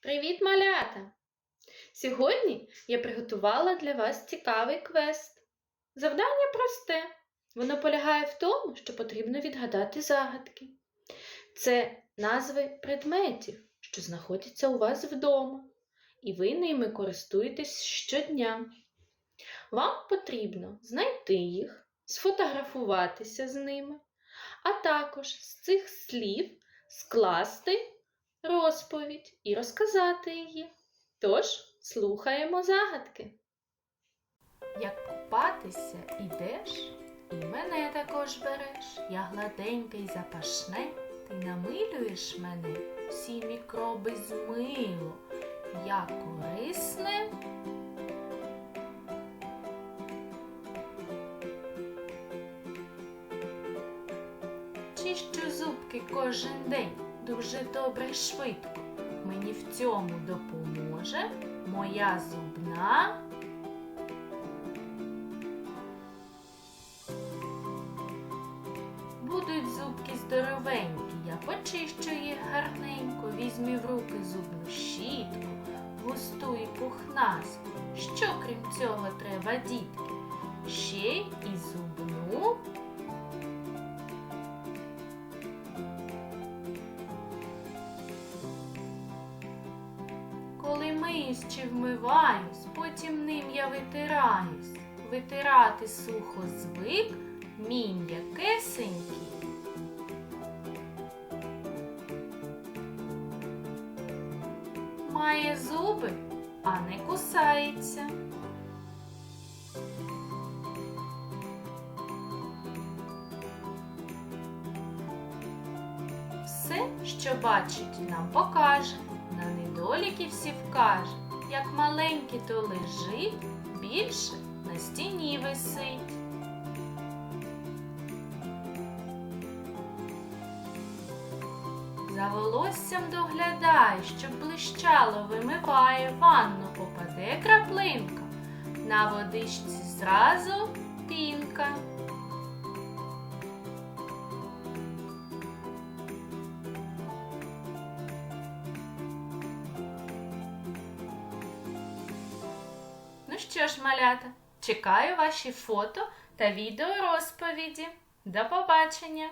Привіт, малята! Сьогодні я приготувала для вас цікавий квест. Завдання просте. Воно полягає в тому, що потрібно відгадати загадки. Це назви предметів, що знаходяться у вас вдома, і ви ними користуєтесь щодня. Вам потрібно знайти їх, сфотографуватися з ними, а також з цих слів скласти розповідь і розказати її. Тож слухаємо загадки. Як купатися ідеш, і мене також береш. Я гладеньке й запашне, ти намилюєш мене, всі мікроби змило. Я корисне. Чищу зубки кожен день дуже добре й швидко. Мені в цьому допоможе моя зубна. Будуть зубки здоровенькі, я почищу їх гарненько, візьмі в руки зубну щітку, густу і пухнасту. Що крім цього треба, дітки? Ще й і зубну миюсь чи вмиваюсь, потім ним я витираюсь. Витирати сухо звик, мій м'якесенький. Має зуби, а не кусається. Все, що бачить, нам покаже, недоліки всі вкаже. Як маленький, то лежить, більше на стіні висить. За волоссям доглядає, щоб блищало, вимиває, ванну попаде краплинка, на водичці зразу пінка. Ну що ж, малята, чекаю ваші фото та відео розповіді. До побачення!